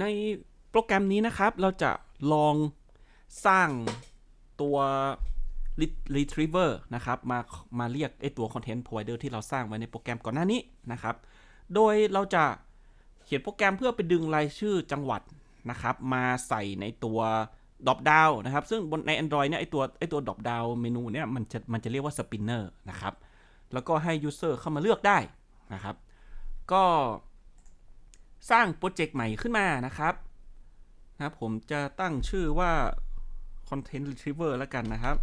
ในโปรแกรมนี้นะครับ เราจะลองสร้างตัว retriever นะครับ มา มาเรียกไอตัว content provider ที่เราสร้างไว้ในโปรแกรมก่อนหน้านี้นะครับ โดยเราจะเขียนโปรแกรมเพื่อไปดึงรายชื่อจังหวัดนะครับ มาใส่ในตัว drop down นะครับ ซึ่งบนใน Android เนี่ยไอตัวไอตัว drop down เมนูเนี่ยมันจะมันจะเรียกว่า spinner นะครับ แล้วก็ให้ user เข้ามาเลือกได้นะครับ ก็ สร้างโปรเจกต์ใหม่ขึ้นมานะครับนะครับผมจะตั้งชื่อว่า content retriever แล้วกันนะครับ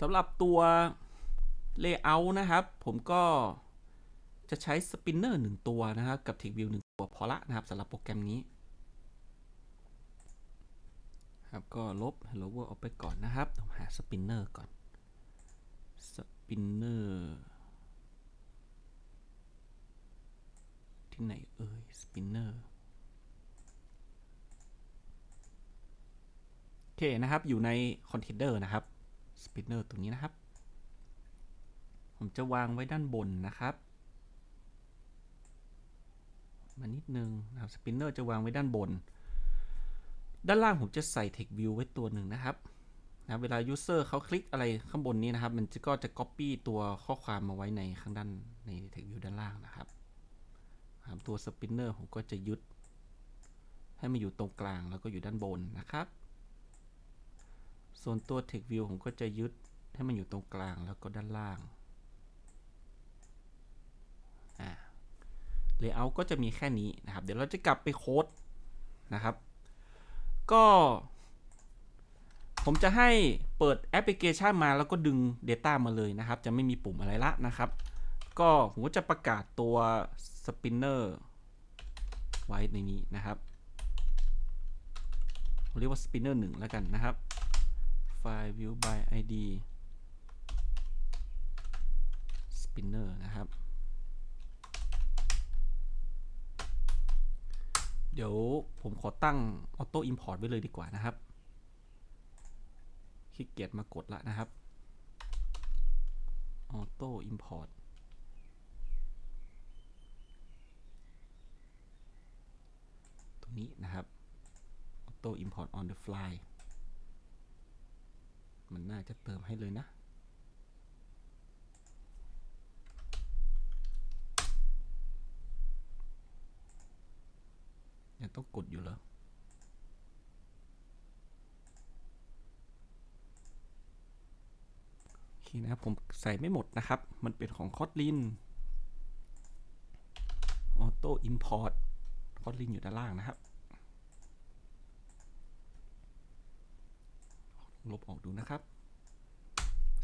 สำหรับตัว layout นะครับ ผมก็จะใช้ spinner หนึ่งตัวนะครับ กับ tick view หนึ่งตัวพอละนะครับสำหรับโปรแกรมนี้ ครับ ก็ลบ hello world ออกไปก่อนนะครับผมหา spinner ก่อน spinner ที่ไหนเอ่ย spinner โอเคนะครับ อยู่ใน container นะครับ spinner ตรงนี้นะครับ ผมจะวางไว้ด้านบนนะครับมานิดนึงนะครับ spinner จะวางไว้ด้านบน ด้านล่างผมจะใส่ text view ไว้ตัวหนึ่งนะครับนะเวลา user เขาคลิกอะไรข้างบนนี้นะครับ มันก็จะ copy ตัวข้อความมาไว้ในข้างด้านใน text view ด้านล่างนะครับครับตัว spinner ผมก็จะยึดให้มันอยู่ตรงกลางแล้วก็อยู่ด้านบนนะครับ ส่วนตัว text view ผมก็จะยึดให้มันอยู่ตรงกลางแล้วก็ด้านล่าง layout ก็จะมีแค่นี้นะครับ เดี๋ยวเราจะกลับไปโค้ดนะครับ ก็ ผมจะให้เปิดแอปพลิเคชันมาแล้วก็ดึง Data มาเลยนะครับ จะไม่มีปุ่มอะไรละนะครับ ก็ผมก็จะประกาศตัว spinner ไว้ในนี้นะครับเรียกว่า spinner 1แล้วกันนะครับ file view by id spinner นะครับ เดี๋ยวผมขอตั้ง auto import ไว้เลยดีกว่านะครับขี้เกียจมากดละนะครับ auto import ตตรงนี้นะครับ auto import on the fly มันน่าจะเติมให้เลยนะ ต้องกดอยู่เหรอโอเคนะครับผมใส่ไม่หมดนะครับ มันเป็นของ Kotlin Auto Import Kotlin อยู่ด้านล่างนะครับ ลบออกดูนะครับ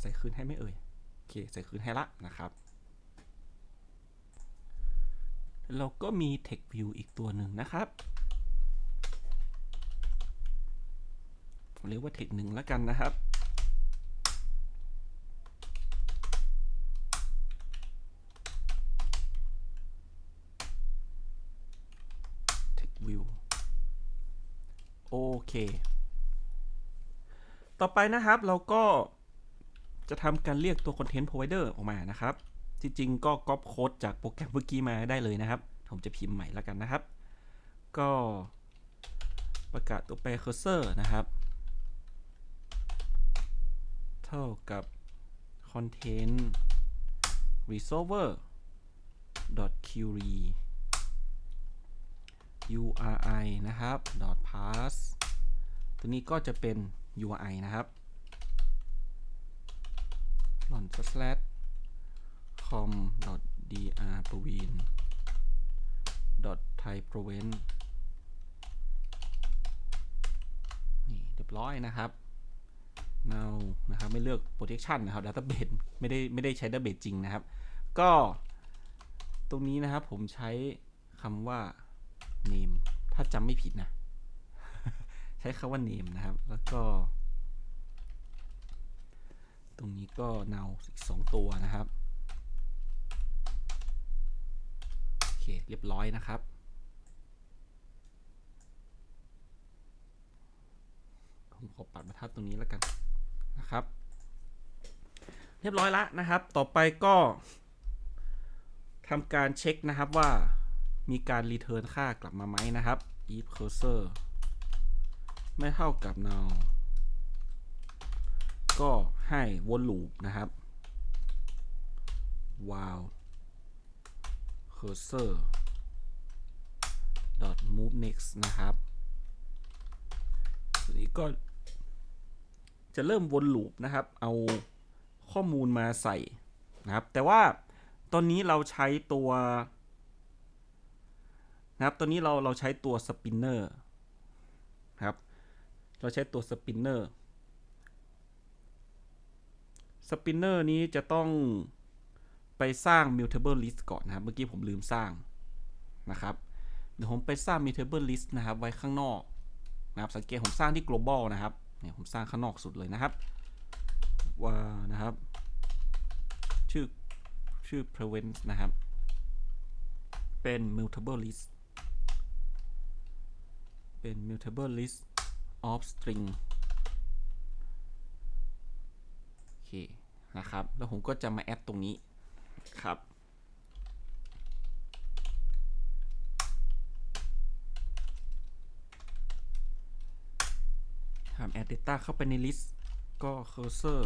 ใส่คืนให้ไม่เอ่ย โอเค ใส่คืนให้ละนะครับเราก็มี Text View อีกตัวหนึ่งนะครับ ผมเรียกว่า Text หนึ่งแล้วกันนะครับ Text View โอเค ต่อไปนะครับเราก็จะทำการเรียกตัว Content Provider ออกมานะครับ จริงๆ ก็ก๊อปโค้ดจากโปรแกรมเมื่อกี้มาได้เลยนะครับ ผมจะพิมพ์ใหม่แล้วกันนะครับ ก็ประกาศตัวแปร cursor นะครับ เท่ากับ content resolver query uri นะครับ pass ตัวนี้ก็จะเป็น URI นะครับ lon slash com dr provin thai proven นี่เรียบร้อยนะครับ now นะครับไม่เลือก protection นะครับ database ไม่ได้ไม่ได้ใช้ database จริงนะครับ ก็ตรงนี้นะครับผมใช้คำว่า name ถ้าจำไม่ผิดนะ ใช้คำว่า name นะครับ แล้วก็ ตรงนี้ก็ now อีกสองตัวนะครับโอเคเรียบร้อยนะครับผมขอปัดบรรทัดตรงนี้แล้วกัน นะครับ เรียบร้อยละนะครับ ต่อไปก็ทำการเช็คนะครับว่ามีการรีเทิร์นค่ากลับมาไหมนะครับ if cursor ไม่เท่ากับ null ก็ให้วนลูปนะครับ while cursor dot move next นะครับทีนี้ก็ จะเริ่มวนลูปนะครับ เอาข้อมูลมาใส่นะครับ แต่ว่าตอนนี้เราใช้ตัวนะครับ ตอนนี้เราเราใช้ตัวสปินเนอร์ครับ เราใช้ตัวสปินเนอร์ สปินเนอร์นี้จะต้องไปสร้าง mutable list ก่อนนะครับ เมื่อกี้ผมลืมสร้างนะครับ เดี๋ยวผมไปสร้าง mutable list นะครับ ไว้ข้างนอกนะครับ สังเกตผมสร้างที่ global นะครับ เนี่ยผมสร้างข้างนอกสุดเลยนะครับ ว่านะครับ ชื่อชื่อ prevent นะครับ เป็น mutable list เป็น mutable list of string โอเคนะครับ แล้วผมก็จะมาแอดตรงนี้ครับ ทำ add data เข้าไปใน list ก็ cursor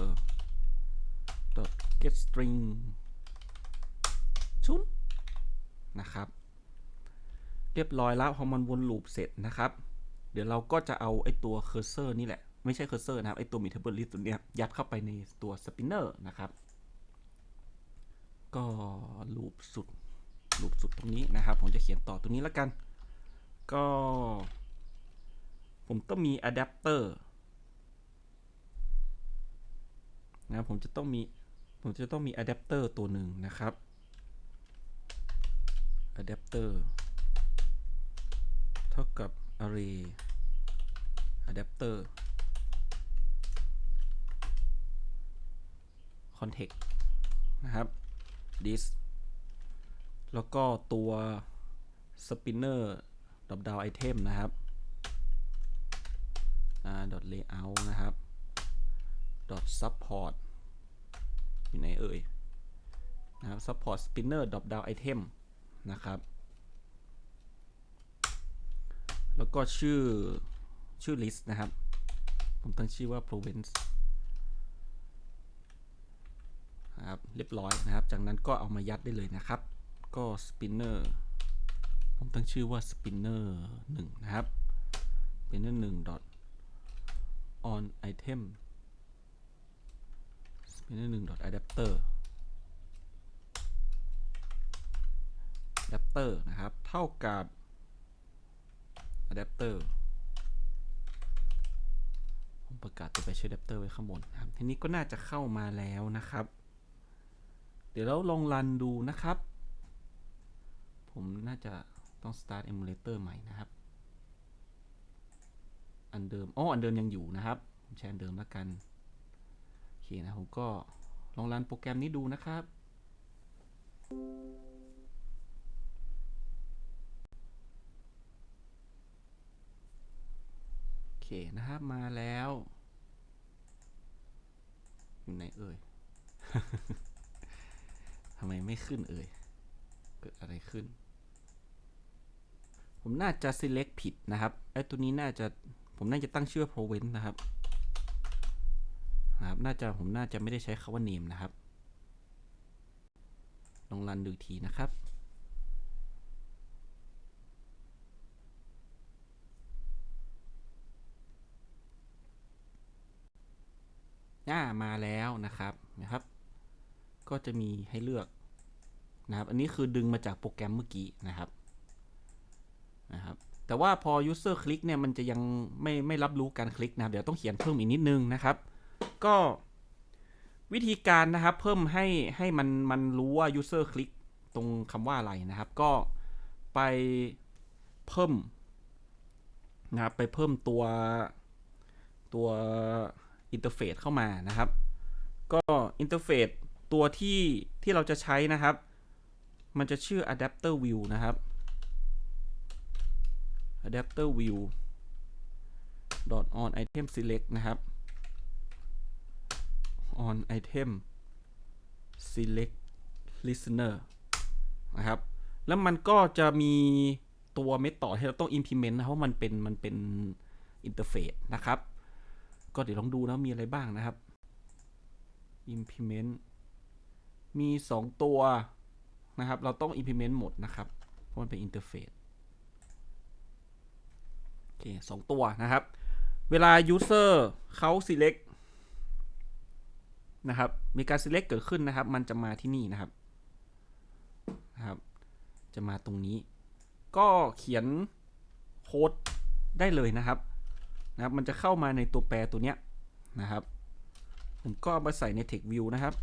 dot get string ชุนนะครับ เรียบร้อยแล้วพอมันวนลูปเสร็จนะครับ เดี๋ยวเราก็จะเอาไอตัว cursor นี่แหละ ไม่ใช่ cursor นะครับ ไอตัว mutable list ตัวเนี้ยยัดเข้าไปในตัว spinner นะครับ ก็ลูปสุดลูปสุดตรงนี้นะครับ ผมจะเขียนต่อตรงนี้แล้วกัน ก็ ผมต้องมีอะแดปเตอร์นะครับผมจะต้องมี ผมจะต้องมีอะแดปเตอร์ตัวหนึ่งนะครับอะแดปเตอร์เท่ากับ array adapter context นะครับ this แล้วก็ตัว spinner drop down item นะครับ layout นะครับ support อยู่ไหนเอ่ยนะครับ support spinner drop down item นะครับ แล้วก็ชื่อชื่อ list นะครับ ผมตั้งชื่อว่า province นะครับ เรียบร้อยนะครับ จากนั้นก็เอามายัดได้เลยนะครับ ก็ spinner ผมตั้งชื่อว่า spinner 1 นะครับ spinner 1 dot on item spinner 1 dot adapter adapter นะครับ เท่ากับ adapter ผมประกาศตัวไปชื่อ adapter ไว้ข้างบนนะครับ ทีนี้ก็น่าจะเข้ามาแล้วนะครับ เดี๋ยวเราลองรันดูนะครับ ผมน่าจะต้อง start emulator ใหม่นะครับ อันเดิมอ๋ออันเดิมยังอยู่นะครับผมใช้อันเดิมแล้วกันโอเคนะผมก็ลองรันโปรแกรมนี้ดูนะครับโอเคนะครับมาแล้วอยู่ไหนเอ่ยทำไมไม่ขึ้นเอ่ยเกิดอะไรขึ้น ผมน่าจะ select ผิดนะครับไอ้ตัวนี้น่าจะ ผมน่าจะตั้งชื่อว่า provence นะครับนะครับ น่าจะผมน่าจะไม่ได้ใช้คาว่า name นะครับ ลองรันดูทีนะครับอ่ามาแล้วนะครับนะครับ ก็จะมีให้เลือกนะครับ อันนี้คือดึงมาจากโปรแกรมเมื่อกี้นะครับ แต่ว่าพอ user คลิกเนี่ยมันจะยังไม่ไม่รับรู้การคลิกนะเดี๋ยวต้องเขียนเพิ่มอีกนิดนึงนะครับ ก็วิธีการนะครับเพิ่มให้ให้มันมันรู้ว่า user คลิกตรงคำว่าอะไรนะครับ ก็ไปเพิ่มนะครับไปเพิ่มตัวตัวอินเทอร์เฟซเข้ามานะครับ ก็อินเทอร์เฟซตัวที่ที่เราจะใช้นะครับ มันจะชื่อ adapter view นะครับ adapter view dot on item select นะครับ on item select listener นะครับ แล้วมันก็จะมีตัวเมธอดที่เราต้อง implement นะเพราะมันเป็นมันเป็นอินเทอร์เฟซนะครับ ก็เดี๋ยวลองดูนะมีอะไรบ้างนะครับ implement มี 2 ตัวนะครับ เราต้อง implement หมดนะครับ เพราะมันเป็นอินเทอร์เฟซ เคสองตัวนะครับ เวลา user เขา select นะครับ มีการ select เกิดขึ้นนะครับ มันจะมาที่นี่นะครับนะครับ จะมาตรงนี้ ก็เขียนโค้ดได้เลยนะครับนะครับ มันจะเข้ามาในตัวแปรตัวเนี้ยนะครับ ผมก็มาใส่ใน text view นะครับ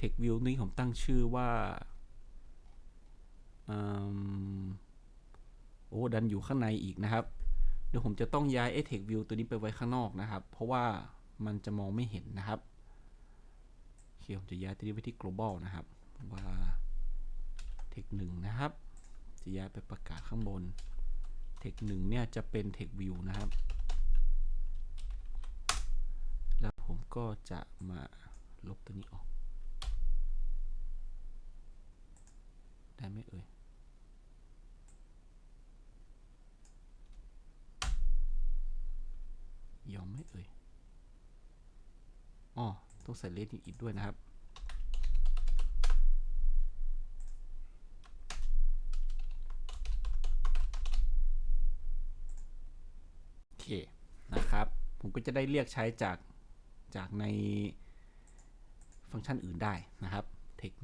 text view นี้ผมตั้งชื่อว่าอืมโอ้ดันอยู่ข้างในอีกนะครับ เดี๋ยวผมจะต้องย้ายไอ้ text view ตัวนี้ไปไว้ข้างนอกนะครับ เพราะว่ามันจะมองไม่เห็นนะครับโอเคผมจะย้ายตัวนี้ไปที่ global นะครับ ว่า text หนึ่งนะครับ จะย้ายไปประกาศข้างบน text หนึ่งเนี่ยจะเป็น text view นะครับ แล้วผมก็จะมาลบตัวนี้ออก ได้ไหมเอ่ย ยอมไหมเอ่ยอ๋อต้องใส่เลสอีกด้วยนะครับโอเคนะครับ ผมก็จะได้เรียกใช้จากจากในฟังก์ชันอื่นได้นะครับ text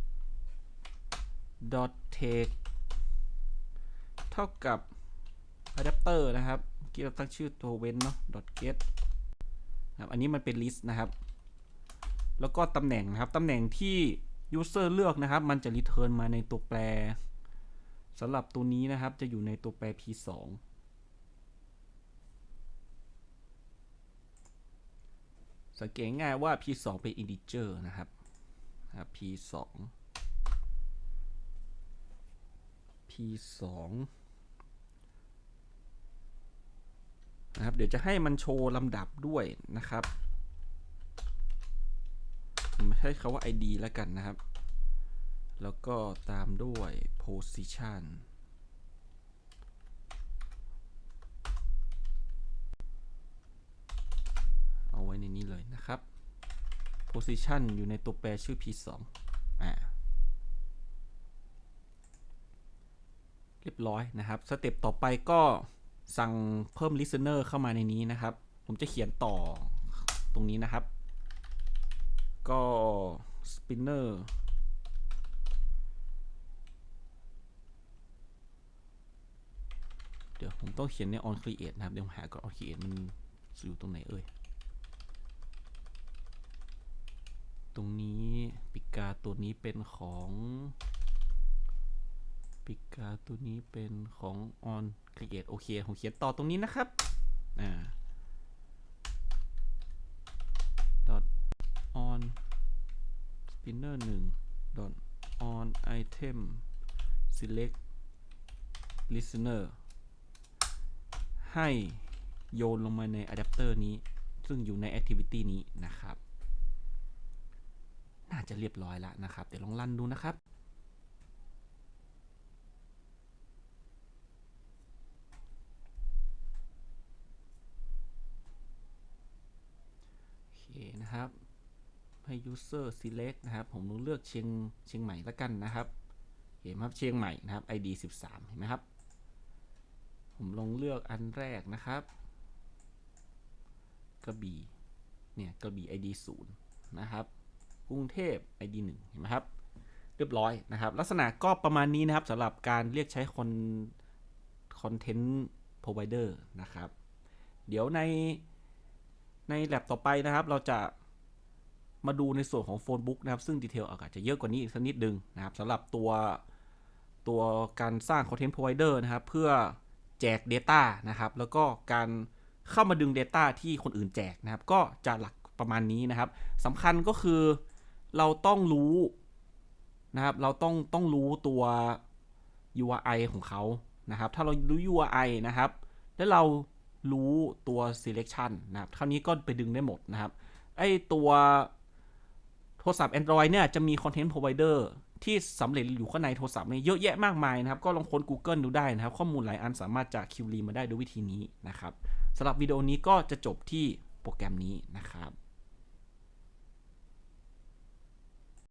1 dot take เท่ากับ adapter นะครับ เกี้เราตั้งชื่อตัวเว้นเนาะ dot get นะครับอันนี้มันเป็น list นะครับ แล้วก็ตำแหน่งนะครับตำแหน่งที่ user เลือกนะครับ มันจะ return มาในตัวแปรสำหรับตัวนี้นะครับจะอยู่ในตัวแปร p2 สังเกตง่ายว่า p2 เป็น integer นะครับนะครับ p2 p2 นะครับ เดี๋ยวจะให้มันโชว์ลำดับด้วยนะครับผมใช้คาว่า id แล้วกันนะครับ แล้วก็ตามด้วย position เอาไว้ในนี้เลยนะครับ position อยู่ในตัวแปรชื่อ p2 อ่าเรียบร้อยนะครับ สเต็ปต่อไปก็ สั่งเพิ่ม listener เข้ามาในนี้นะครับ ผมจะเขียนต่อตรงนี้นะครับ ก็ spinner เดี๋ยวผมต้องเขียนใน on create นะครับ เดี๋ยวผมหาก่อน on create มันอยู่ตรงไหนเอ่ย ตรงนี้ปิกาตัวนี้เป็นของปิกาตัวนี้เป็นของ on create โอเค ผมเขียนต่อตรงนี้นะครับ อ่า dot on spinner 1 dot on item select listener ให้โยนลงมาในอะแดปเตอร์นี้ ซึ่งอยู่ใน activity นี้นะครับ น่าจะเรียบร้อยแล้วนะครับ เดี๋ยวลองรันดูนะครับ โอเค นะครับ ให้ user select นะครับ ผมเลือกเชียงเชียงใหม่แล้วกันนะครับเห็นไหมครับเชียงใหม่นะครับ id 13 เห็นไหมครับ ผมลองเลือกอันแรกนะครับกระบี่เนี่ยกระบี่ id 0นะครับกรุงเทพ id 1เห็นไหมครับ เรียบร้อยนะครับ ลักษณะก็ประมาณนี้นะครับสำหรับการเรียกใช้คอนคอนเทนต์พรอไวเดอร์นะครับ เดี๋ยวในในแลบต่อไปนะครับ เราจะ มาดูในส่วนของโฟนบุ๊กนะครับซึ่งดีเทลอาจจะเยอะกว่านี้อีกสักนิดนึงนะครับสำหรับตัวตัวการสร้างคอนเทนต์พรอไวเดอร์นะครับ เพื่อแจก Data นะครับ แล้วก็การเข้ามาดึง Data ที่คนอื่นแจกนะครับ ก็จะหลักประมาณนี้นะครับสำคัญก็คือเราต้องรู้นะครับ เราต้องต้องรู้ตัว URI ของเขานะครับ ถ้าเรารู้ URI นะครับ แล้วเรารู้ตัว selection นะครับคราวนี้ก็ไปดึงได้หมดนะครับ ไอตัว โทรศัพท์ Android เนี่ยจะมีคอนเทนต์พรอไวเดอร์ที่สำเร็จอยู่ข้างในโทรศัพท์เนี่ยเยอะแยะมากมายนะครับ ก็ลองค้น Google ดูได้นะครับ ข้อมูลหลายอันสามารถจากคิวรีมาได้ด้วยวิธีนี้นะครับสำหรับวิดีโอนี้ก็จะจบที่โปรแกรมนี้นะครับ